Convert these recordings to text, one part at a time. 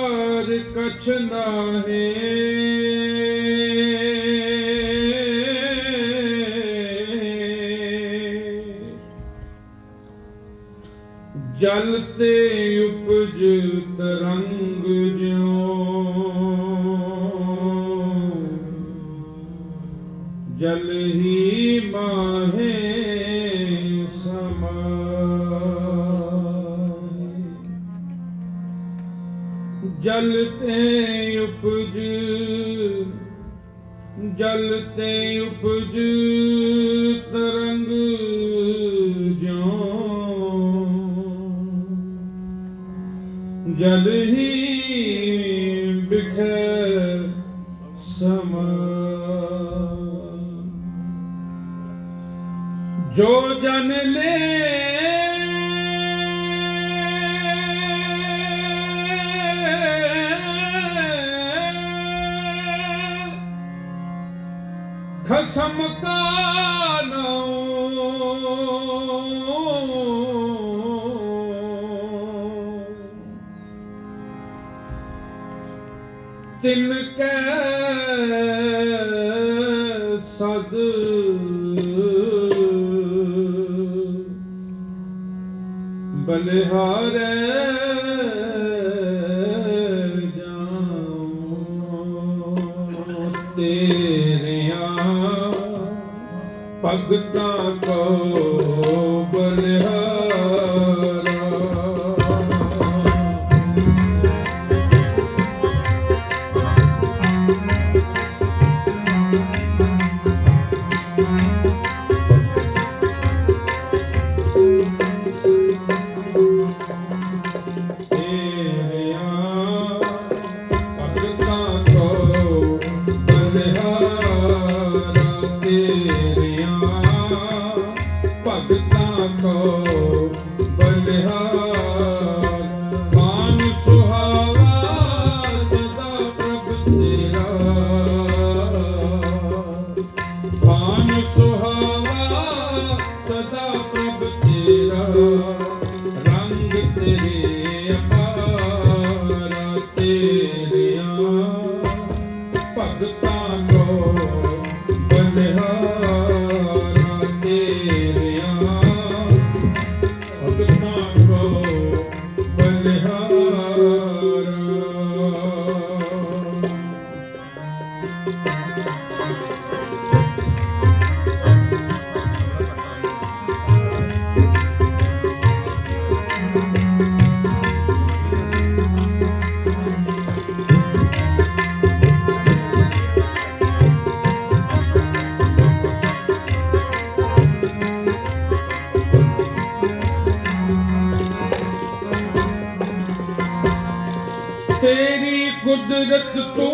ਵਿਕਾਰ ਕਛ ਨਾਹੀ। ਜਲ ਤੇ ਉਪਜ ਤਰੰਗ ਜਲ ਜਲ ਤੇ ਉਪਜ ਤਰੰਗ ਜਲ ਹੀ ਬਿਖੈ ਸਮਾ। ਜੋ ਜਨ ਲੈ ਸਮਕਾਨੋ। ਤਿਨ ਸਦ। ਬਲਿਹਾਰੇ ਭਗਤਾਂ ਕੋ the door.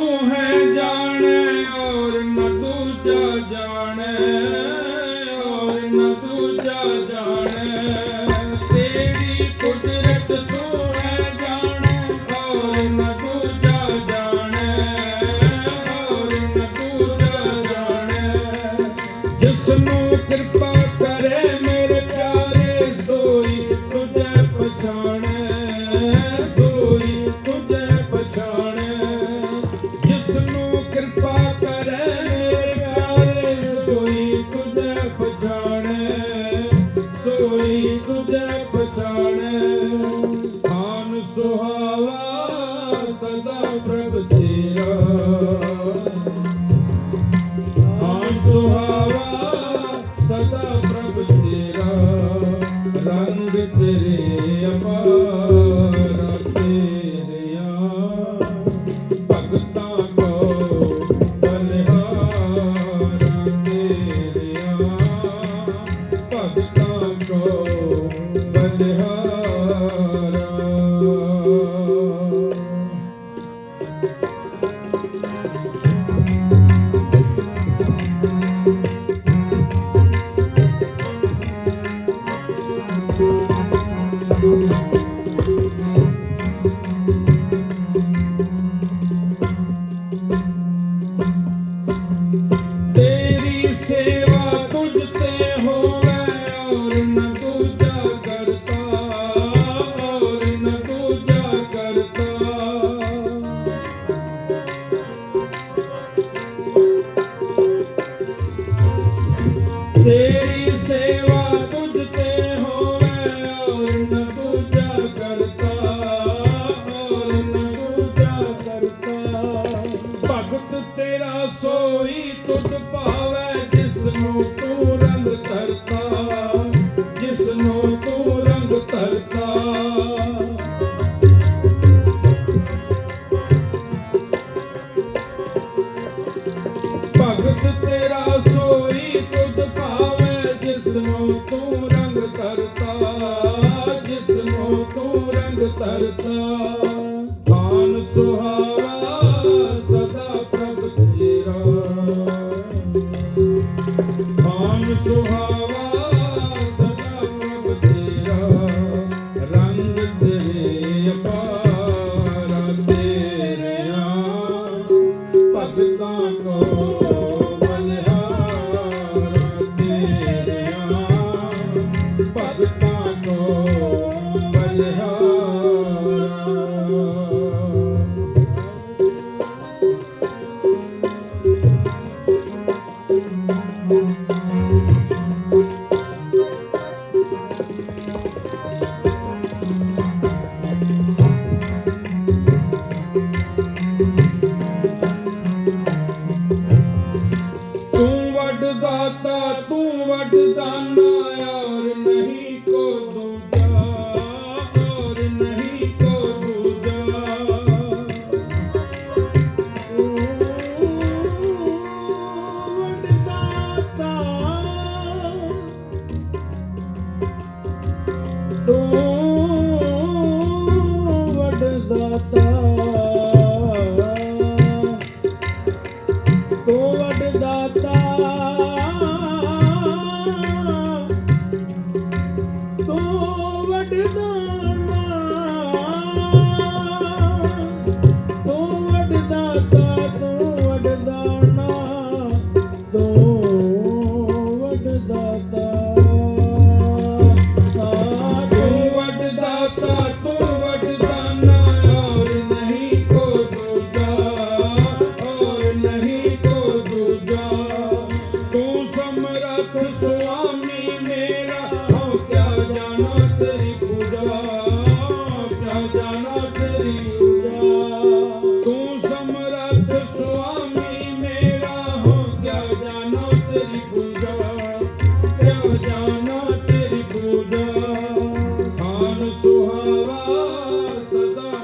Ei.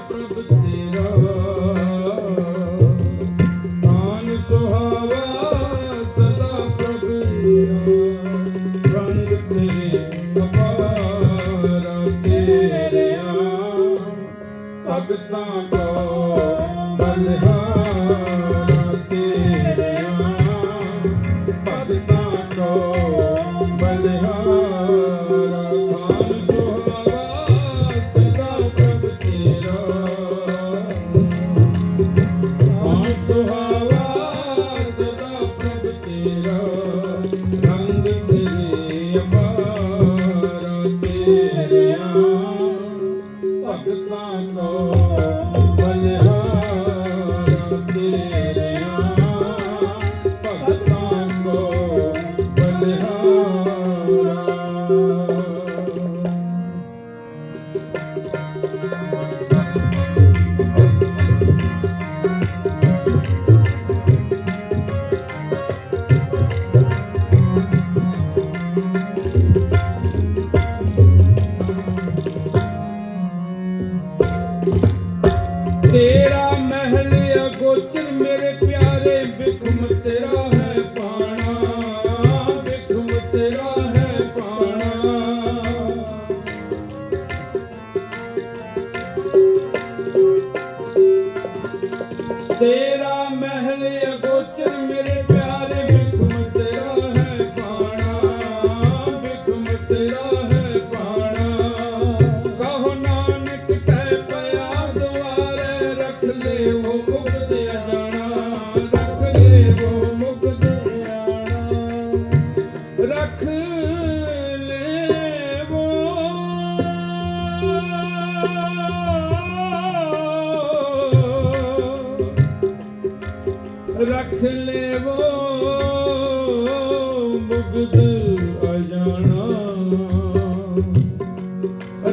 Thank you. ਭਗਤਾਂ ਕੋ ਤੇਰਾ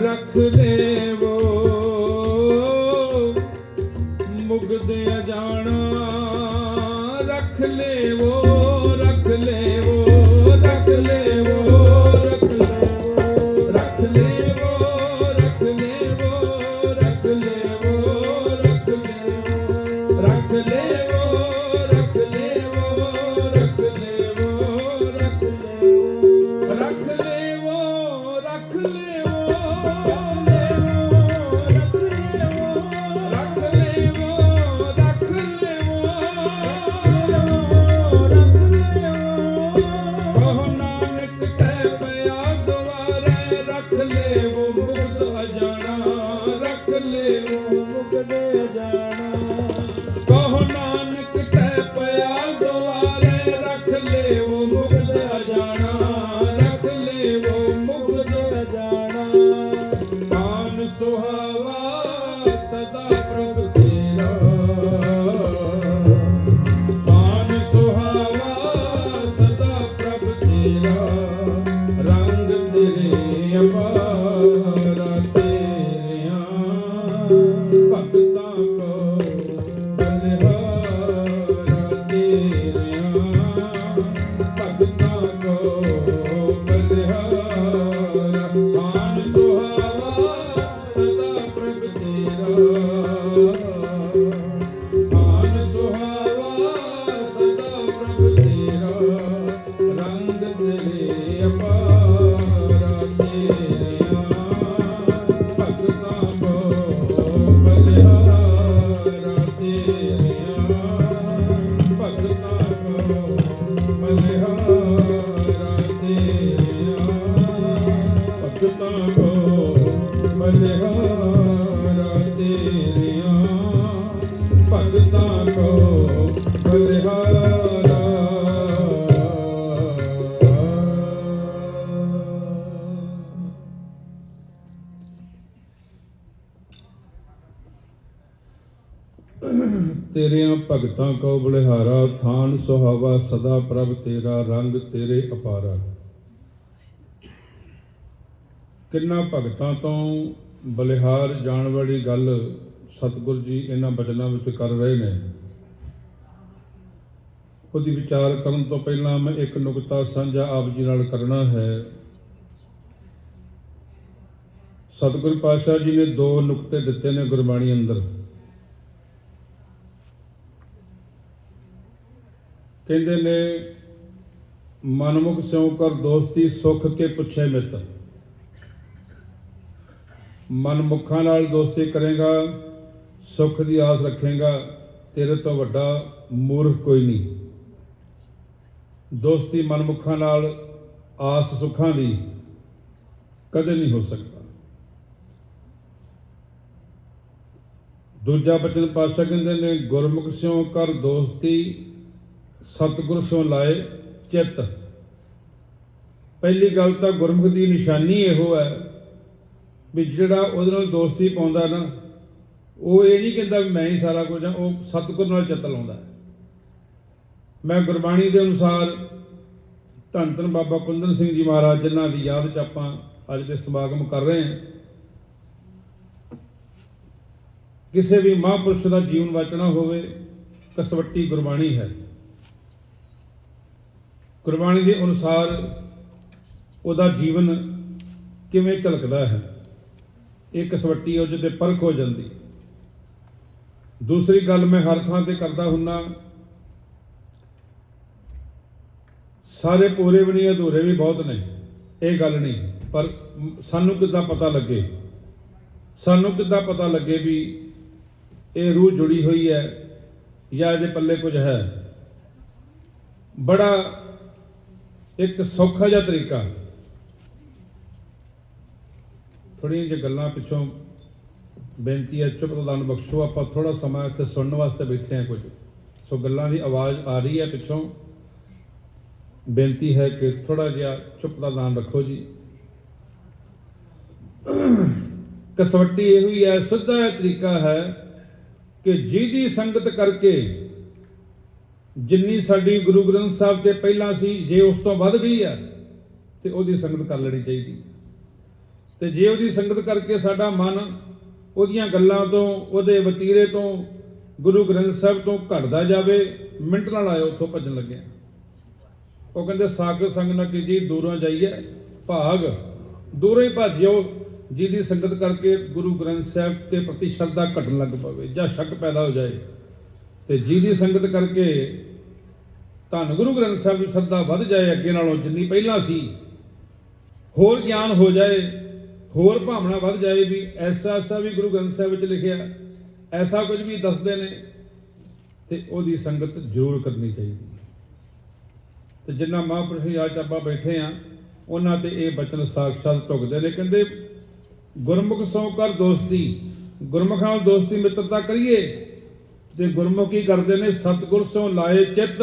ਰੱਖ ਲੈਵੋ ਤੇਰਿਆਂ ਭਗਤਾਂ ਕੋ ਬਲਿਹਾਰਾ, ਥਾਨ ਸੁਹਾਵਾ ਸਦਾ ਪ੍ਰਭ ਤੇਰਾ ਰੰਗ ਤੇਰੇ ਅਪਾਰਾ। ਕਿੰਨਾ ਭਗਤਾਂ ਤੋਂ ਬਲਿਹਾਰ ਜਾਣ ਵਾਲੀ ਗੱਲ ਸਤਿਗੁਰ ਜੀ ਇਹਨਾਂ ਬਚਨਾਂ ਵਿੱਚ ਕਰ ਰਹੇ ਨੇ। ਉਹਦੀ ਵਿਚਾਰ ਕਰਨ ਤੋਂ ਪਹਿਲਾਂ ਮੈਂ ਇੱਕ ਨੁਕਤਾ ਸਾਂਝਾ ਆਪ ਜੀ ਨਾਲ ਕਰਨਾ ਹੈ। ਸਤਿਗੁਰ ਪਾਤਸ਼ਾਹ ਜੀ ਨੇ ਦੋ ਨੁਕਤੇ ਦਿੱਤੇ ਨੇ ਗੁਰਬਾਣੀ ਅੰਦਰ। ਕਹਿੰਦੇ ਨੇ, ਮਨਮੁਖ ਸਿਉ ਕਰ ਦੋਸਤੀ ਸੁਖ ਕੇ ਪੁੱਛੇ ਮਿੱਤ। ਮਨਮੁਖਾਂ ਨਾਲ ਦੋਸਤੀ ਕਰੇਗਾ, ਸੁਖ ਦੀ ਆਸ ਰੱਖੇਗਾ, ਤੇਰੇ ਤੋਂ ਵੱਡਾ ਮੂਰਖ ਕੋਈ ਨਹੀਂ। ਦੋਸਤੀ ਮਨਮੁਖਾਂ ਨਾਲ ਆਸ ਸੁੱਖਾਂ ਦੀ ਕਦੇ ਨਹੀਂ ਹੋ ਸਕਦਾ। ਦੂਜਾ ਬਚਨ ਪਾਤਸ਼ਾਹ ਕਹਿੰਦੇ ਨੇ, ਗੁਰਮੁਖ ਸਿਉ ਕਰ ਦੋਸਤੀ ਸਤਿਗੁਰ ਸਿਉ ਲਾਏ ਚਿੱਤ। ਪਹਿਲੀ ਗੱਲ ਤਾਂ ਗੁਰਮੁਖ ਦੀ ਨਿਸ਼ਾਨੀ ਇਹੋ ਹੈ ਵੀ ਜਿਹੜਾ ਉਹਦੇ ਨਾਲ ਦੋਸਤੀ ਪਾਉਂਦਾ ਨਾ, ਉਹ ਇਹ ਨਹੀਂ ਕਹਿੰਦਾ ਵੀ ਮੈਂ ਹੀ ਸਾਰਾ ਕੁਝ ਹਾਂ ਉਹ ਸਤਿਗੁਰ ਨਾਲ ਚਿੱਤ ਲਾਉਂਦਾ ਮੈਂ ਗੁਰਬਾਣੀ ਦੇ ਅਨੁਸਾਰ ਧੰਨ ਧੰਨ ਬਾਬਾ ਕੁੰਦਨ ਸਿੰਘ ਜੀ ਮਹਾਰਾਜ, ਜਿਨ੍ਹਾਂ ਦੀ ਯਾਦ 'ਚ ਆਪਾਂ ਅੱਜ ਦੇ ਸਮਾਗਮ ਕਰ ਰਹੇ ਹਾਂ। ਕਿਸੇ ਵੀ ਮਹਾਂਪੁਰਸ਼ ਦਾ ਜੀਵਨ ਵਾਚਣਾ ਹੋਵੇ, ਕਸਵੱਟੀ ਗੁਰਬਾਣੀ ਹੈ। ਗੁਰਬਾਣੀ ਦੇ ਅਨੁਸਾਰ ਉਹਦਾ ਜੀਵਨ ਕਿਵੇਂ ਝਲਕਦਾ ਹੈ? ਇਹ ਕਸਵੱਟੀ ਉਹ ਜਿਹਦੇ ਪਰਖ ਹੋ ਜਾਂਦੀ। ਦੂਸਰੀ ਗੱਲ ਮੈਂ ਹਰ ਥਾਂ ਤੇ ਕਰਦਾ ਹੁੰਨਾ, ਸਾਰੇ ਪੂਰੇ ਵੀ ਨਹੀਂ, ਅਧੂਰੇ ਵੀ ਬਹੁਤ ਨੇ, ਇਹ ਗੱਲ ਨਹੀਂ। ਪਰ ਸਾਨੂੰ ਕਿੱਦਾਂ ਪਤਾ ਲੱਗੇ? ਸਾਨੂੰ ਕਿੱਦਾਂ ਪਤਾ ਲੱਗੇ ਵੀ ਇਹ ਰੂਹ ਜੁੜੀ ਹੋਈ ਹੈ ਜਾਂ ਇਹਦੇ ਪੱਲੇ ਕੁਝ ਹੈ? ਬੜਾ ਇੱਕ ਸੌਖਾ ਜਿਹਾ ਤਰੀਕਾ। ਥੋੜੀਆਂ ਜਿਹੀ ਗੱਲਾਂ ਪਿੱਛੋਂ ਬੇਨਤੀ ਹੈ, ਚੁੱਪ ਦਾ ਦਾਨ ਬਖਸ਼ੋ। ਆਪਾਂ ਥੋੜਾ ਸਮਾਂ ਇੱਥੇ ਸੁਣਨ ਵਾਸਤੇ ਬੈਠੇ ਹਾਂ ਕੁਝ। ਸੋ ਗੱਲਾਂ ਦੀ ਆਵਾਜ਼ ਆ ਰਹੀ ਹੈ ਪਿੱਛੋਂ। ਬੇਨਤੀ ਹੈ ਕਿ ਥੋੜਾ ਜਿਹਾ ਚੁੱਪ ਦਾ ਦਾਨ ਰੱਖੋ ਜੀ। ਕਸਵੱਟੀ ਇਹੋ ਹੀ ਹੈ, ਸਿੱਧਾ ਇਹ ਤਰੀਕਾ ਹੈ ਕਿ ਜਿਹਦੀ ਸੰਗਤ ਕਰਕੇ ਜਿੰਨੀ ਸਾਡੀ ਗੁਰੂ ਗ੍ਰੰਥ ਸਾਹਿਬ ਤੇ ਪਹਿਲਾਂ ਸੀ, ਜੇ ਉਸ ਤੋਂ ਵੱਧ ਗਈ ਆ, ਤੇ ਉਹਦੀ ਸੰਗਤ ਕਰ ਲੈਣੀ ਚਾਹੀਦੀ ਤੇ ਜੇ ਉਹਦੀ ਸੰਗਤ ਕਰਕੇ ਸਾਡਾ ਮਨ ਉਹਦੀਆਂ ਗੱਲਾਂ ਤੋਂ, ਉਹਦੇ ਵਤੀਰੇ ਤੋਂ, ਗੁਰੂ ਗ੍ਰੰਥ ਸਾਹਿਬ ਤੋਂ ਘਟਦਾ ਜਾਵੇ, ਮਿੰਟ ਨਾਲ ਆਇਓ ਉੱਥੋਂ ਭੱਜਣ ਲੱਗਿਆ। ਉਹ ਕਹਿੰਦੇ ਸਾਗ ਸੰਗ ਨਾ ਕੀਜੀ ਦੂਰੋਂ ਜਾਈਏ, ਭਾਗ। ਦੂਰੋਂ ਹੀ ਭੱਜਿਓ, ਜਿਹਦੀ ਸੰਗਤ ਕਰਕੇ ਗੁਰੂ ਗ੍ਰੰਥ ਸਾਹਿਬ ਦੇ ਪ੍ਰਤੀ ਸ਼ਰਧਾ ਘਟਣ ਲੱਗ ਪਵੇ, ਜਾਂ ਸ਼ੱਕ ਪੈਦਾ ਹੋ ਜਾਏ। ਤੇ ਜਿਹਦੀ ਸੰਗਤ ਕਰਕੇ ਧੰਨ ਗੁਰੂ ਗ੍ਰੰਥ ਸਾਹਿਬ ਦੀ ਸ਼ਰਧਾ ਵੱਧ ਜਾਏ, ਅੱਗੇ ਨਾਲੋਂ ਜਿੰਨੀ ਪਹਿਲਾਂ ਸੀ, ਹੋਰ ਗਿਆਨ ਹੋ ਜਾਏ, ਹੋਰ ਭਾਵਨਾ ਵੱਧ ਜਾਏ ਵੀ ਐਸਾ ਐਸਾ ਵੀ ਗੁਰੂ ਗ੍ਰੰਥ ਸਾਹਿਬ ਵਿੱਚ ਲਿਖਿਆ, ਐਸਾ ਕੁਝ ਵੀ ਦੱਸਦੇ ਨੇ, ਤੇ ਉਹਦੀ ਸੰਗਤ ਜ਼ਰੂਰ ਕਰਨੀ ਚਾਹੀਦੀ ਹੈ। ਤੇ ਜਿੰਨਾ ਮਹਾਂਪੁਰਸ਼ ਜੀ ਅੱਜ ਆਪਾਂ ਬੈਠੇ ਆ ਉਹਨਾਂ ਤੇ ਇਹ ਬਚਨ ਸਾਖਸ਼ਾਤ ਢੁਕਦੇ ਨੇ, ਕਹਿੰਦੇ, ਗੁਰਮੁਖ ਸੋ ਕਰ ਦੋਸਤੀ, ਗੁਰਮੁਖਾਂ ਨਾਲ ਦੋਸਤੀ ਮਿੱਤਰਤਾ ਕਰੀਏ ਤੇ ਗੁਰਮੁਖੀ ਕਰਦੇ ਨੇ, ਸਤਿਗੁਰ ਸੋ ਲਾਏ ਚਿੱਤ।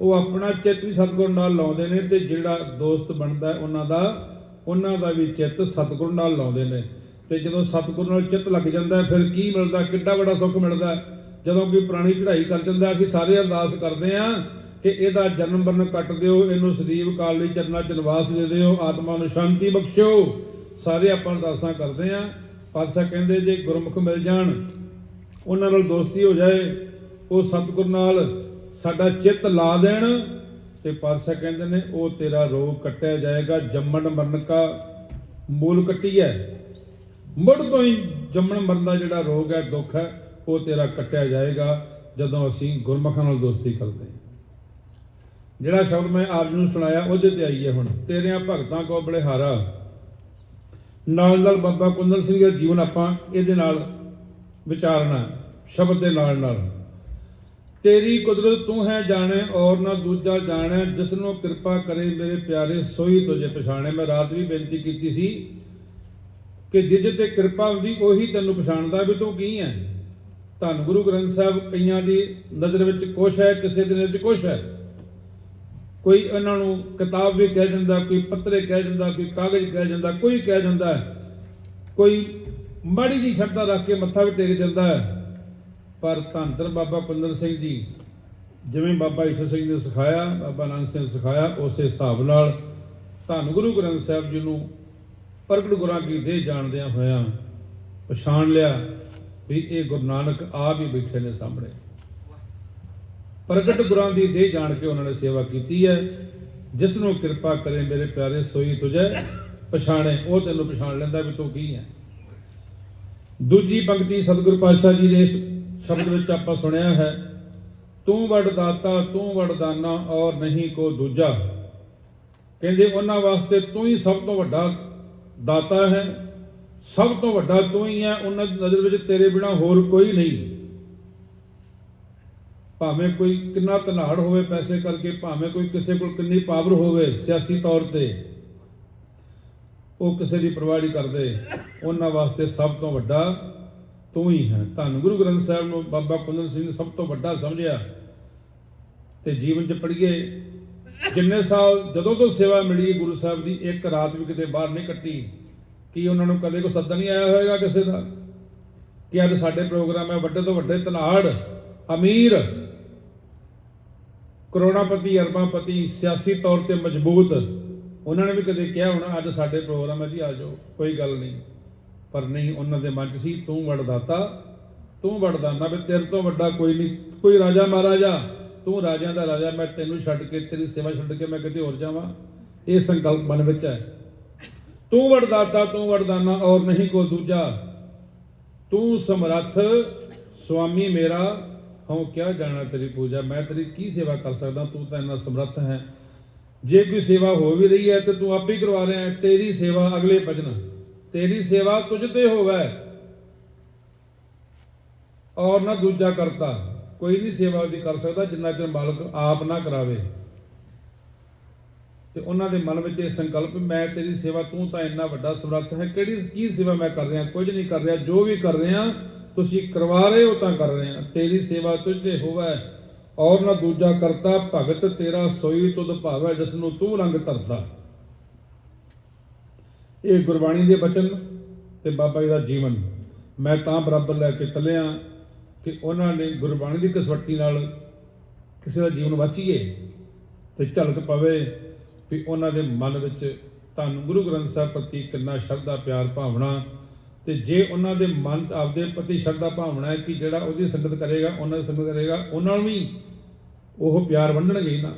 ਉਹ ਆਪਣਾ ਚਿੱਤ ਵੀ ਸਤਿਗੁਰ ਨਾਲ ਲਾਉਂਦੇ ਨੇ ਤੇ ਜਿਹੜਾ ਦੋਸਤ ਬਣਦਾ ਉਹਨਾਂ ਦਾ ਉਹਨਾਂ ਦਾ ਵੀ ਚਿੱਤ ਸਤਿਗੁਰ ਨਾਲ ਲਾਉਂਦੇ ਨੇ। ਤੇ ਜਦੋਂ ਸਤਿਗੁਰ ਨਾਲ ਚਿੱਤ ਲੱਗ ਜਾਂਦਾ ਫਿਰ ਕੀ ਮਿਲਦਾ? ਕਿੱਡਾ ਵੱਡਾ ਸੁੱਖ ਮਿਲਦਾ ਜਦੋਂ ਕੋਈ ਪੁਰਾਣੀ ਚੜ੍ਹਾਈ ਕਰ ਜਾਂਦਾ ਅਸੀਂ ਸਾਰੇ ਅਰਦਾਸ ਕਰਦੇ ਆ ਕਿ ਇਹਦਾ ਜਨਮ ਮਰਨ ਕੱਟ ਦਿਓ, ਇਹਨੂੰ ਸਦੀਵ ਕਾਲ ਲਈ ਚਰਨਾਂ ਚ ਨਿਵਾਸ ਦੇ ਦਿਓ, ਆਤਮਾ ਨੂੰ ਸ਼ਾਂਤੀ ਬਖਸ਼ਿਓ। ਸਾਰੇ ਆਪਾਂ ਅਰਦਾਸਾਂ ਕਰਦੇ ਆ ਪਾਤਸ਼ਾਹ ਕਹਿੰਦੇ, ਜੇ ਗੁਰਮੁਖ ਮਿਲ ਜਾਣ ਉਹਨਾਂ ਨਾਲ ਦੋਸਤੀ ਹੋ ਜਾਏ, ਉਹ ਸਤਿਗੁਰ ਨਾਲ ਸਾਡਾ ਚਿੱਤ ਲਾ ਦੇਣ ਤੇ ਪਾਤਸ਼ਾਹ ਕਹਿੰਦੇ ਨੇ, ਉਹ ਤੇਰਾ ਰੋਗ ਕੱਟਿਆ ਜਾਏਗਾ, ਜੰਮਣ ਮਰਨ ਕਾ ਮੂਲ ਕੱਟੀ ਹੈ। ਮੁੜ ਤੋਂ ਹੀ ਜੰਮਣ ਮਰਨ ਦਾ ਜਿਹੜਾ ਰੋਗ ਹੈ, ਦੁੱਖ ਹੈ, ਉਹ ਤੇਰਾ ਕੱਟਿਆ ਜਾਏਗਾ ਜਦੋਂ ਅਸੀਂ ਗੁਰਮੁਖਾਂ ਨਾਲ ਦੋਸਤੀ ਕਰਦੇ ਹਾਂ। ਜਿਹੜਾ ਸ਼ਬਦ ਮੈਂ ਆਪ ਨੂੰ ਸੁਣਾਇਆ, ਉਹਦੇ ਤੇ ਆਈਏ ਹੁਣ। ਤੇਰਿਆਂ ਭਗਤਾਂ ਕੋ ਬਲਿਹਾਰਾ। ਨਾਲ ਨਾਲ ਬਾਬਾ ਕੁੰਦਨ ਸਿੰਘ ਦਾ ਜੀਵਨ ਆਪਾਂ ਇਹਦੇ ਨਾਲ ਵਿਚਾਰਨਾ, ਸ਼ਬਦ ਦੇ ਨਾਲ ਨਾਲ। ਤੇਰੀ ਕੁਦਰਤ ਤੂੰ ਹੈ ਜਾਣੇ ਔਰ ਨਾ ਦੂਜਾ ਜਾਣੇ ਜਿਸ ਨੂੰ ਕਿਰਪਾ ਕਰੇ ਮੇਰੇ ਪਿਆਰੇ, ਸੋਈ ਤੁਝੇ ਪਛਾਣੇ। ਮੈਂ ਰਾਤ ਵੀ ਬੇਨਤੀ ਕੀਤੀ ਸੀ ਕਿ ਜਿਸ ਤੇ ਕਿਰਪਾ ਹੁੰਦੀ, ਉਹੀ ਤੈਨੂੰ ਪਛਾਣਦਾ ਵੀ ਤੂੰ ਕੀ ਹੈ। ਧੰਨ ਗੁਰੂ ਗ੍ਰੰਥ ਸਾਹਿਬ, ਕਈਆਂ ਦੀ ਨਜ਼ਰ ਵਿੱਚ ਕੁਛ ਹੈ, ਕਿਸੇ ਦੀ ਵਿੱਚ ਕੁਛ ਹੈ। ਕੋਈ ਇਹਨਾਂ ਨੂੰ ਕਿਤਾਬ ਵੀ ਕਹਿ ਜਾਂਦਾ ਕੋਈ ਪੱਤਰੇ ਕਹਿ ਜਾਂਦਾ ਕੋਈ ਕਾਗਜ਼ ਕਹਿ ਜਾਂਦਾ ਕੋਈ ਕਹਿ ਜਾਂਦਾ ਕੋਈ ਮਾੜੀ ਜੀ ਸ਼ਰਧਾ ਰੱਖ ਕੇ ਮੱਥਾ ਵੀ ਟੇਕ ਜਾਂਦਾ ਹੈ। ਪਰ ਧੰਨ ਧੰਨ ਬਾਬਾ ਕੁੰਦਨ ਸਿੰਘ ਜੀ, ਜਿਵੇਂ ਬਾਬਾ ਈਸ਼ਰ ਸਿੰਘ ਨੇ ਸਿਖਾਇਆ, ਬਾਬਾ ਨਾਨਕ ਸਿੰਘ ਨੇ ਸਿਖਾਇਆ, ਉਸੇ ਹਿਸਾਬ ਨਾਲ ਧੰਨ ਗੁਰੂ ਗ੍ਰੰਥ ਸਾਹਿਬ ਜੀ ਨੂੰ ਪ੍ਰਗਟ ਗੁਰਾਂ ਕੀ ਦੇਹ ਜਾਣਦਿਆਂ ਹੋਇਆਂ ਪਛਾਣ ਲਿਆ ਵੀ ਇਹ ਗੁਰੂ ਨਾਨਕ ਆਪ ਹੀ ਬੈਠੇ ਨੇ ਸਾਹਮਣੇ। ਪ੍ਰਗਟ ਗੁਰਾਂ ਦੀ ਦੇਹ ਜਾਣ ਕੇ ਉਹਨਾਂ ਨੇ ਸੇਵਾ ਕੀਤੀ ਹੈ। ਜਿਸ ਨੂੰ ਕਿਰਪਾ ਕਰੇ ਮੇਰੇ ਪਿਆਰੇ ਸੋਈ ਤੁਝੇ, ਪਛਾਣੇ ਉਹ ਤੈਨੂੰ ਪਛਾਣ ਲੈਂਦਾ ਵੀ ਤੂੰ ਕੀ ਹੈ। ਦੂਜੀ ਪੰਕਤੀ ਸਤਿਗੁਰੂ ਪਾਤਸ਼ਾਹ ਜੀ ਦੇ ਇਸ ਸ਼ਬਦ ਵਿੱਚ ਆਪਾਂ ਸੁਣਿਆ ਹੈ, ਤੂੰ ਵਡ ਦਾਤਾ, ਤੂੰ ਵਡਦਾਨਾ ਔਰ ਨਹੀਂ ਕੋ ਦੂਜਾ। ਕਹਿੰਦੇ ਉਹਨਾਂ ਵਾਸਤੇ ਤੂੰ ਹੀ ਸਭ ਤੋਂ ਵੱਡਾ ਦਾਤਾ ਹੈ, ਸਭ ਤੋਂ ਵੱਡਾ ਤੂੰ ਹੀ ਹੈ, ਉਹਨਾਂ ਦੀ ਨਜ਼ਰ ਵਿੱਚ ਤੇਰੇ ਬਿਨਾ ਹੋਰ ਕੋਈ ਨਹੀਂ। ਭਾਵੇਂ ਕੋਈ ਕਿੰਨਾ ਧਨਾੜ ਹੋਵੇ ਪੈਸੇ ਕਰਕੇ, ਭਾਵੇਂ ਕੋਈ ਕਿਸੇ ਕੋਲ ਕਿੰਨੀ ਪਾਵਰ ਹੋਵੇ ਸਿਆਸੀ ਤੌਰ ਤੇ ਉਹ ਕਿਸੇ ਦੀ ਪਰਵਾਹ ਨਹੀਂ ਕਰਦੇ। ਉਹਨਾਂ ਵਾਸਤੇ ਸਭ ਤੋਂ ਵੱਡਾ ਤੂੰ ਹੀ ਹੈ। ਧੰਨ ਗੁਰੂ ਗ੍ਰੰਥ ਸਾਹਿਬ ਨੂੰ ਬਾਬਾ ਕੁੰਦਨ ਸਿੰਘ ਨੇ ਸਭ ਤੋਂ ਵੱਡਾ ਸਮਝਿਆ। ਤੇ ਜੀਵਨ 'ਚ ਪੜ੍ਹੀਏ। ਜਿੰਨੇ ਸਾਲ ਜਦੋਂ ਤੋਂ ਸੇਵਾ ਮਿਲੀ ਗੁਰੂ ਸਾਹਿਬ ਦੀ, ਇੱਕ ਰਾਤ ਵੀ ਕਿਤੇ ਬਾਹਰ ਨਹੀਂ ਕੱਟੀ। ਕੀ ਉਹਨਾਂ ਨੂੰ ਕਦੇ ਕੋਈ ਸੱਦਾ ਨਹੀਂ ਆਇਆ ਹੋਵੇਗਾ ਕਿਸੇ ਦਾ? ਕਿ ਅੱਜ ਸਾਡੇ ਪ੍ਰੋਗਰਾਮ ਹੈ ਵੱਡੇ ਤੋਂ ਵੱਡੇ ਧਨਾੜ, ਅਮੀਰ, ਕਰੋੜਾਪਤੀ, ਅਰਬਾਂਪਤੀ, ਸਿਆਸੀ ਤੌਰ ਤੇ ਮਜ਼ਬੂਤ। ਉਹਨਾਂ ਨੇ ਵੀ ਕਦੇ ਕਿਹਾ ਹੋਣਾ, ਅੱਜ ਸਾਡੇ ਪ੍ਰੋਗਰਾਮ ਹੈ ਜੀ, ਆ ਜਾਓ। ਕੋਈ ਗੱਲ ਨਹੀਂ। ਪਰ ਨਹੀਂ, ਉਹਨਾਂ ਦੇ ਮਨ 'ਚ ਸੀ, ਤੂੰ ਵੜਦਾਤਾ, ਤੂੰ ਵੜਦਾਨਾ ਵੀ ਤੇਰੇ ਤੋਂ ਵੱਡਾ ਕੋਈ ਨਹੀਂ। ਕੋਈ ਰਾਜਾ ਮਹਾਰਾਜਾ, ਤੂੰ ਰਾਜਿਆਂ ਦਾ ਰਾਜਾ, ਮੈਂ ਤੈਨੂੰ ਛੱਡ ਕੇ, ਤੇਰੀ ਸੇਵਾ ਛੱਡ ਕੇ ਮੈਂ ਕਿਤੇ ਹੋਰ ਜਾਵਾਂ। ਇਹ ਸੰਕਲਪ ਮਨ ਵਿੱਚ ਹੈ। ਤੂੰ ਵੜਦਾਤਾ, ਤੂੰ ਵੜਦਾਨਾ, ਔਰ ਨਹੀਂ ਕੋ ਦੂਜਾ। ਤੂੰ ਸਮਰੱਥ, ਸੁਆਮੀ ਮੇਰਾ। ਹਉ, ਕਿਆ ਜਾਣਾ ਤੇਰੀ ਪੂਜਾ? ਮੈਂ ਤੇਰੀ ਕੀ ਸੇਵਾ ਕਰ ਸਕਦਾ? ਤੂੰ ਤਾਂ ਇੰਨਾ ਸਮਰੱਥ ਹੈ। ਜੇ ਕੋਈ ਸੇਵਾ ਹੋ ਵੀ ਰਹੀ ਹੈ ਤੇ ਤੂੰ ਆਪੇ ਹੀ ਕਰਵਾ ਰਿਹਾ ਤੇਰੀ ਸੇਵਾ ਅਗਲੇ ਭਜਨ। ਤੇਰੀ ਸੇਵਾ ਤੁਝ ਤੇ ਹੋਵੇ। ਔਰ ਨਾ ਦੂਜਾ ਕਰਤਾ। ਕੋਈ ਨਹੀਂ ਸੇਵਾ ਉਹਦੀ ਕਰ ਸਕਦਾ, ਜਿੰਨਾ ਚਿਰ ਮਾਲਕ ਆਪ ਨਾ ਕਰਾਵੇ। ਤੇ ਉਹਨਾਂ ਦੇ ਮਨ ਵਿੱਚ ਇਹ ਸੰਕਲਪ, ਮੈਂ ਤੇਰੀ ਸੇਵਾ, ਤੂੰ ਤਾਂ ਇੰਨਾ ਵੱਡਾ ਸਮਰੱਥ ਹੈ, ਕਿਹੜੀ ਕੀ ਸੇਵਾ ਮੈਂ ਕਰ ਰਿਹਾ, ਕੁਝ ਨਹੀਂ ਕਰ ਰਿਹਾ, ਜੋ ਵੀ ਕਰ ਰਿਹਾ, ਤੁਸੀਂ ਕਰਵਾ ਰਹੇ ਹੋ ਤਾਂ ਕਰ ਰਹੇ ਆ ਤੇਰੀ ਸੇਵਾ ਤੁਝ ਤੇ ਹੋਵੇ। ਔਰ ਨਾ ਦੂਜਾ ਕਰਤਾ, ਭਗਤ ਤੇਰਾ ਸੋਈ ਤੁਧ ਭਾਵੈ ਜਿਸ ਨੂੰ ਤੂੰ ਰੰਗ ਧਰਦਾ। ਇਹ ਗੁਰਬਾਣੀ ਦੇ ਬਚਨ ਤੇ ਬਾਬਾ ਜੀ ਦਾ ਜੀਵਨ। ਮੈਂ ਤਾਂ ਬਰਾਬਰ ਲੈ ਕੇ ਚੱਲਿਆ ਕਿ ਉਹਨਾਂ ਨੇ ਗੁਰਬਾਣੀ ਦੀ ਕਸਵੱਟੀ ਨਾਲ ਕਿਸੇ ਦਾ ਜੀਵਨ ਵਾਚੀਏ ਤੇ ਝਲਕ ਪਵੇ ਵੀ ਉਹਨਾਂ ਦੇ ਮਨ ਵਿੱਚ ਤੁਹਾਨੂੰ ਗੁਰੂ ਗ੍ਰੰਥ ਸਾਹਿਬ ਪ੍ਰਤੀ ਕਿੰਨਾ ਸ਼ਰਧਾ, ਪਿਆਰ, ਭਾਵਨਾ ਤੇ ਜੇ ਉਹਨਾਂ ਦੇ ਮਨ 'ਚ ਆਪਦੇ ਪ੍ਰਤੀ ਸ਼ਰਧਾ ਭਾਵਨਾ ਹੈ ਕਿ ਜਿਹੜਾ ਉਹਦੀ ਸੰਗਤ ਕਰੇਗਾ, ਉਹਨਾਂ ਦੀ ਸੰਗਤ ਕਰੇਗਾ, ਉਹਨਾਂ ਨੂੰ ਵੀ ਉਹ ਪਿਆਰ ਵੰਡਣਗੇ ਨਾ।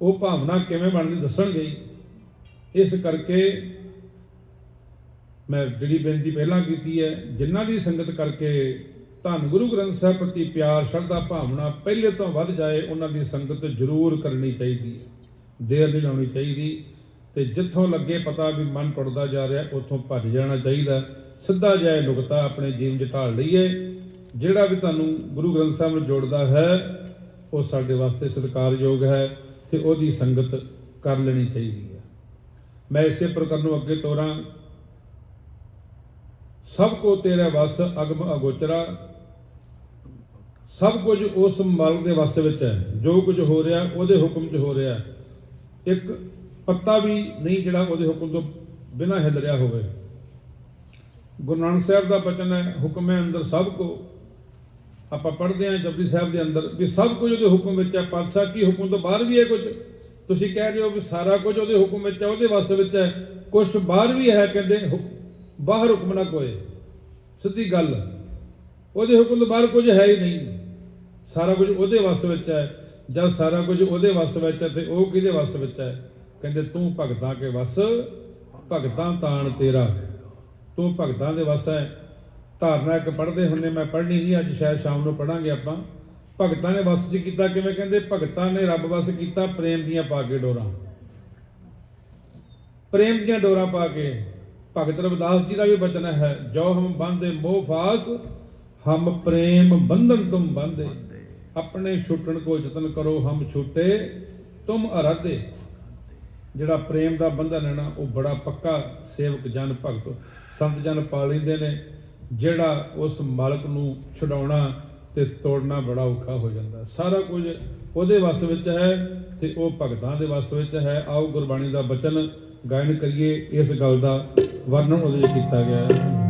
ਉਹ ਭਾਵਨਾ ਕਿਵੇਂ ਬਣਦੀ ਦੱਸਣਗੇ ਹੀ। ਇਸ ਕਰਕੇ ਮੈਂ ਜਿਹੜੀ ਬੇਨਤੀ ਪਹਿਲਾਂ ਕੀਤੀ ਹੈ ਜਿਨ੍ਹਾਂ ਦੀ ਸੰਗਤ ਕਰਕੇ ਧੰਨ ਗੁਰੂ ਗ੍ਰੰਥ ਸਾਹਿਬ ਪ੍ਰਤੀ ਪਿਆਰ, ਸ਼ਰਧਾ, ਭਾਵਨਾ ਪਹਿਲੇ ਤੋਂ ਵੱਧ ਜਾਏ, ਉਹਨਾਂ ਦੀ ਸੰਗਤ ਜ਼ਰੂਰ ਕਰਨੀ ਚਾਹੀਦੀ ਹੈ। ਦੇਰ ਨਹੀਂ ਲਾਉਣੀ ਚਾਹੀਦੀ ਤੇ ਜਿੱਥੋਂ ਲੱਗੇ ਪਤਾ ਵੀ ਮਨ ਟੁੱਟਦਾ ਜਾ ਰਿਹਾ, ਉੱਥੋਂ ਭੱਜ ਜਾਣਾ ਚਾਹੀਦਾ। ਸਿੱਧਾ ਜਾਏ ਨੁਕਤਾ ਆਪਣੇ ਜੀਵਨ 'ਚ ਢਾਲ ਲਈਏ। ਜਿਹੜਾ ਵੀ ਤੁਹਾਨੂੰ ਗੁਰੂ ਗ੍ਰੰਥ ਸਾਹਿਬ ਨੂੰ ਜੋੜਦਾ ਹੈ, ਉਹ ਸਾਡੇ ਵਾਸਤੇ ਸਤਿਕਾਰਯੋਗ ਹੈ ਤੇ ਉਹਦੀ ਸੰਗਤ ਕਰ ਲੈਣੀ ਚਾਹੀਦੀ ਹੈ। ਮੈਂ ਇਸੇ ਪ੍ਰਕਾਰ ਨੂੰ ਅੱਗੇ ਤੋਰਾਂ। ਸਭ ਕੋ ਤੇਰੇ ਵਸ ਅਗਮ ਅਗੋਚਰਾ। ਸਭ ਕੁਝ ਉਸ ਮਾਲਕ ਦੇ ਵਸ ਵਿੱਚ ਹੈ। ਜੋ ਕੁਝ ਹੋ ਰਿਹਾ ਉਹਦੇ ਹੁਕਮ 'ਚ ਹੋ ਰਿਹਾ। ਇੱਕ ਪੱਤਾ ਵੀ ਨਹੀਂ ਜਿਹੜਾ ਉਹਦੇ ਹੁਕਮ ਤੋਂ ਬਿਨਾਂ ਹਿੱਲ ਰਿਹਾ ਹੋਵੇ। ਗੁਰੂ ਨਾਨਕ ਸਾਹਿਬ ਦਾ ਬਚਨ ਹੈ, ਹੁਕਮ ਹੈ ਅੰਦਰ ਸਭ ਕੋ। ਆਪਾਂ ਪੜ੍ਹਦੇ ਹਾਂ ਜਪਜੀ ਸਾਹਿਬ ਦੇ ਅੰਦਰ ਵੀ ਸਭ ਕੁਝ ਉਹਦੇ ਹੁਕਮ ਵਿੱਚ ਹੈ। ਪਾਤਸ਼ਾਹ ਕੀ ਹੁਕਮ ਤੋਂ ਬਾਹਰ ਵੀ ਹੈ ਕੁਝ? ਤੁਸੀਂ ਕਹਿ ਰਹੇ ਹੋ ਵੀ ਸਾਰਾ ਕੁਝ ਉਹਦੇ ਹੁਕਮ ਵਿੱਚ ਹੈ, ਉਹਦੇ ਵਸ ਵਿੱਚ ਹੈ। ਕੁਝ ਬਾਹਰ ਵੀ ਹੈ, ਕਹਿੰਦੇ ਹੁਕ- ਬਾਹਰ ਹੁਕਮ ਨਾ ਕੋਏ। ਸਿੱਧੀ ਗੱਲ। ਉਹਦੇ ਹੁਕਮ ਤੋਂ ਬਾਹਰ ਕੁਝ ਹੈ ਹੀ ਨਹੀਂ। ਸਾਰਾ ਕੁਝ ਉਹਦੇ ਵਸ ਵਿੱਚ ਹੈ। ਜਦ ਸਾਰਾ ਕੁਝ ਉਹਦੇ ਵਸ ਵਿੱਚ ਹੈ ਤੇ ਉਹ ਕਿਹਦੇ ਵਸ ਵਿੱਚ ਹੈ? ਕਹਿੰਦੇ ਤੂੰ ਭਗਤਾਂ ਕੇ ਵਸ, ਭਗਤਾਂ ਤਾਣ ਤੇਰਾ। ਤੂੰ ਭਗਤਾਂ ਦੇ ਵਸ ਹੈ। ਧਾਰਨਾ ਇੱਕ ਪੜ੍ਹਦੇ ਹੁੰਦੇ, ਮੈਂ ਪੜ੍ਹਨੀ ਨਹੀਂ ਅੱਜ ਸ਼ਾਇਦ ਸ਼ਾਮ ਨੂੰ ਪੜਾਂਗੇ ਆਪਾਂ। ਭਗਤਾਂ ਨੇ ਵਸ ਚ ਕੀਤਾ, ਕਿਵੇਂ ਕਹਿੰਦੇ? ਭਗਤਾਂ ਨੇ ਰੱਬ ਵਸ ਕੀਤਾ ਪ੍ਰੇਮ ਦੀਆਂ ਪਾ ਕੇ ਡੋਰਾਂ। ਪ੍ਰੇਮ ਦੀਆਂ ਡੋਰਾਂ ਪਾ ਕੇ। ਭਗਤ ਰਵਿਦਾਸ ਜੀ ਦਾ ਵੀ ਬਚਨ ਹੈ ਜੋ ਹਮ ਬੰਦੇ ਮੋਹ ਫਾਸ, ਹਮ ਪ੍ਰੇਮ ਬੰਧਨ ਤੁਮ ਬੰਦੇ ਆਪਣੇ ਛੁੱਟਣ ਕੋ ਯਤਨ ਕਰੋ, ਹਮ ਛੁੱਟੇ, ਤੁਮ ਅਰਾਧੇ। ਜਿਹੜਾ ਪ੍ਰੇਮ ਦਾ ਬੰਧਨ ਹੈ ਨਾ, ਉਹ ਬੜਾ ਪੱਕਾ ਸੇਵਕ, ਜਨ ਭਗਤ। ਸੰਤ ਜਨ ਪਾ ਲੈਂਦੇ ਨੇ, ਜਿਹੜਾ ਉਸ ਮਾਲਕ ਨੂੰ ਛਡਾਉਣਾ ਤੇ ਤੋੜਨਾ ਬੜਾ ਔਖਾ ਹੋ ਜਾਂਦਾ। ਸਾਰਾ ਕੁਝ ਉਹਦੇ ਵੱਸ ਵਿੱਚ ਹੈ ਤੇ ਉਹ ਭਗਤਾਂ ਦੇ ਵੱਸ ਵਿੱਚ ਹੈ। ਆਓ ਗੁਰਬਾਣੀ ਦਾ ਬਚਨ ਗਾਇਨ ਕਰੀਏ। ਇਸ ਗੱਲ ਦਾ ਵਰਣਨ ਉਹਦੇ ਵਿੱਚ ਕੀਤਾ ਗਿਆ ਹੈ।